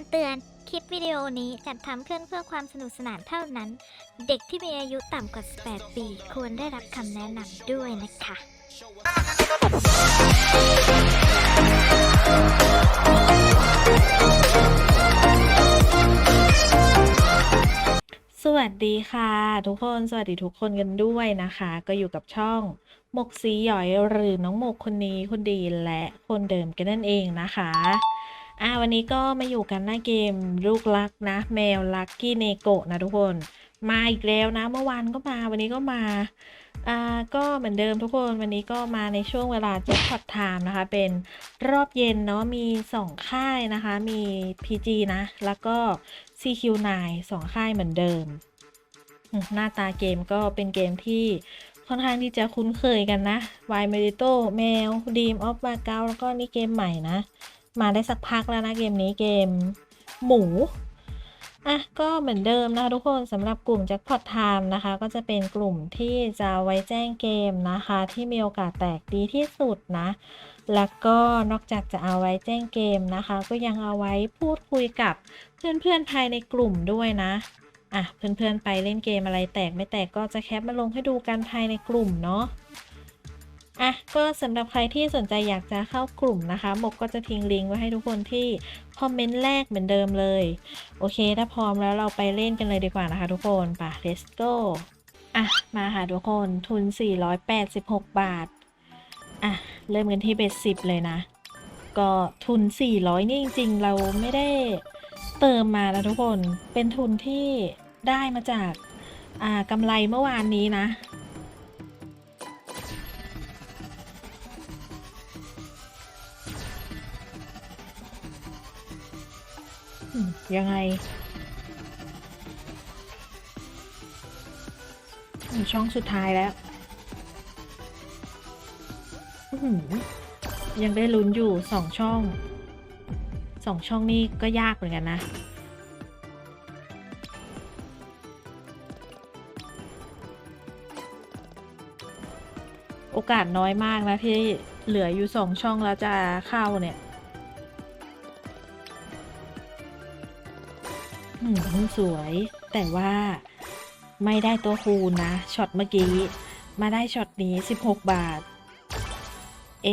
ำเตือน คลิปวิดีโอนี้จัดทำขึ้นเพื่อความสนุกสนานเท่านั้น เด็กที่มีอายุต่ำกว่า 18 ปี ควรได้รับคำแนะนำด้วยนะคะ สวัสดีค่ะ ทุกคนสวัสดีทุกคนกันด้วยนะคะ ก็อยู่กับช่องหมกสีหยอยหรือน้องหมกคนนี้คนดีและคนเดิมกันนั่นเองนะคะ อ่าวันนี้ก็มาอยู่กันหน้าเกมลูกรักนะ แมวลักกี้เนโกะนะทุกคน มาอีกแล้วนะ เมื่อวานก็มาวันนี้ก็มาอ่าก็เหมือนเดิมทุกคนวันนี้ก็มาในช่วงเวลาแจ็คพอตไทม์นะคะ เป็นรอบเย็นเนาะมีสองค่ายนะคะ มี PG นะ แล้วก็ CQ9 สองค่ายเหมือนเดิม หน้าตาเกมก็เป็นเกมที่ค่อนข้างที่จะคุ้นเคยกันนะ Y m e r i t o แมว Dream of m a g a o แล้วก็นี่เกมใหม่นะ มาได้สักพักแล้วนะเกมนี้เกมหมูอะก็เหมือนเดิมนะคะทุกคนสำหรับกลุ่ม Jackpot Time นะคะ ก็จะเป็นกลุ่มที่จะไว้แจ้งเกมนะคะ ที่มีโอกาสแตกดีที่สุดนะ แล้วก็นอกจากจะเอาไว้แจ้งเกมนะคะ ก็ยังเอาไว้พูดคุยกับเพื่อนๆภายในกลุ่มด้วยนะอะเพื่อนๆไปเล่นเกมอะไรแตกไม่แตกก็จะแคปมาลงให้ดูกันภายในกลุ่มเนาะ อะก็สำหรับใครที่สนใจอยากจะเข้ากลุ่มนะคะหมกก็จะทิ้งลิงก์ไว้ให้ทุกคนที่คอมเมนต์แรกเหมือนเดิมเลย โอเค ถ้าพร้อมแล้วเราไปเล่นกันเลยดีกว่านะคะทุกคนป่ะ let's go อะ มาค่ะทุกคนทุน 486 บาท อะ เริ่มกันที่เบสสิบเลยนะ ก็ทุน 400 นี่จริง ๆ เราไม่ได้เติมมาแล้วทุกคนเป็นทุนที่ได้มาจากอ่ากำไรเมื่อวานนี้นะ ยังไงอืมช่องสุดท้ายแล้ว ยังได้ลุ้นอยู่สองช่อง สองช่องนี่ก็ยากเหมือนกันนะโอกาสน้อยมากนะที่เหลืออยู่สองช่องแล้วจะเข้าเนี่ย สวย แต่ว่าไม่ได้ตัวคูณนะช็อตเมื่อกี้ มาได้ช็อตนี้ 16 บาท เอ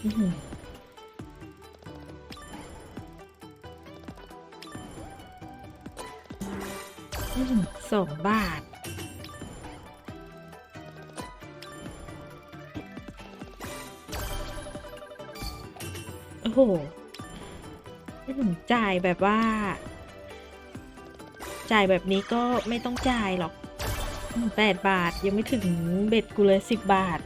สองบาท โอ้โหจ่ายแบบว่า จ่ายแบบนี้ก็ไม่ต้องจ่ายหรอกแปดบาทยังไม่ถึงเบ็ดกูเลยสิบบาท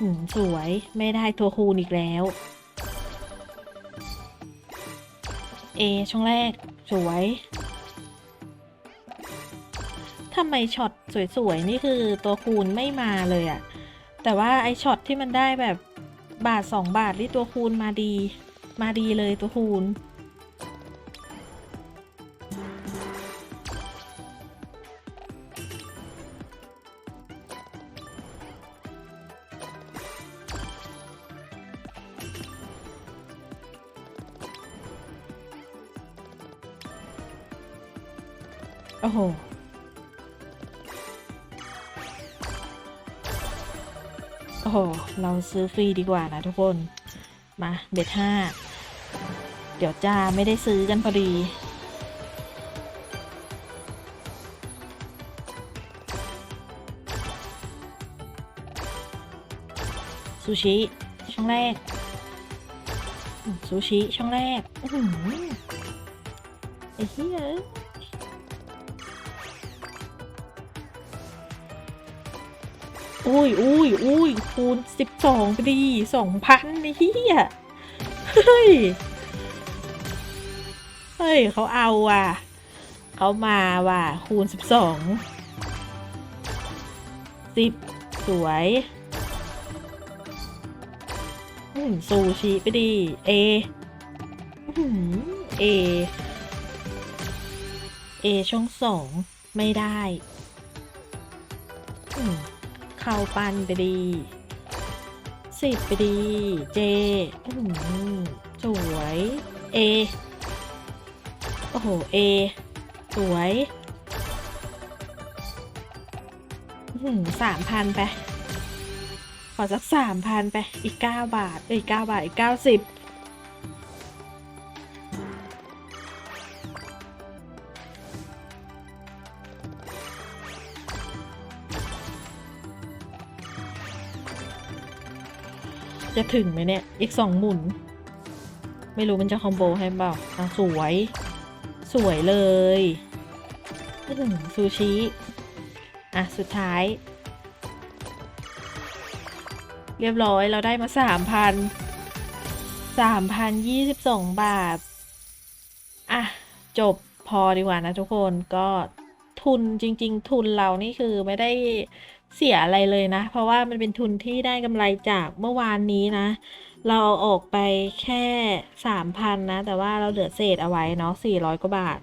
อืมสวยไม่ได้ตัวคูณอีกแล้ว เอ ช่องแรก สวยทำไมช็อตสวยๆ นี่คือตัวคูณไม่มาเลยอะแต่ว่าไอช็อตที่มันได้แบบบาทสองบาทนี่ตัวคูณมาดี มาดีเลยตัวคูณ โอ้โห โอ้โห เราซื้อฟรีดีกว่านะทุกคน มาเบ็ดห้า เดี๋ยวจ้าไม่ได้ซื้อกันพอดีซูชิ ช่องแรกซูชิ ช่องแรกอื้อหือไอ้เหี้ย อุ้ยอุ้ยอุ้ยคูณสิบสองไปดีสองพันไอ้เหี้ยเฮ้ย เฮ้ย เขาเอาว่ะ เขามาว่ะ คูณสิบสองสิบสวยอืมซูชิไปดีเออืมเอ เอช่องสอง ไม่ได้อืม ข้าปันไปดี สิบไปดี เจอืมสวยเอโอ้โหเอสวยสามพันไป ขอสักสามพันไป อีกเก้าบาท เอ้ยเก้าบาท อีกเก้าสิบ จะถึงไหมเนี่ย อีกสองหมุน ไม่รู้มันจะคอมโบให้เปล่าอะสวย สวยเลยซูชิ อะ สุดท้าย เรียบร้อยเราได้มาสามพันสามพันยี่สิบสองบาท อะ จบพอดีกว่านะทุกคนก็ทุนจริง ๆ ทุนเรานี่คือไม่ได้ เสียอะไรเลยนะ เพราะว่ามันเป็นทุนที่ได้กำไรจากเมื่อวานนี้นะ เราเอาออกไปแค่สามพันนะ แต่ว่าเราเหลือเศษเอาไว้เนาะสี่ร้อยกว่าบาท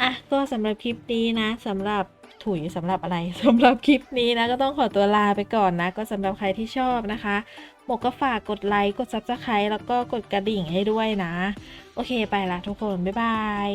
อะ ก็สำหรับคลิปนี้นะสำหรับถุยสำหรับอะไรสำหรับคลิปนี้นะ ก็ต้องขอตัวลาไปก่อนนะ ก็สำหรับใครที่ชอบนะคะหมกก็ฝากกดไลค์ กด subscribe แล้วก็กดกระดิ่งให้ด้วยนะ โอเคไปละทุกคน บ๊ายบาย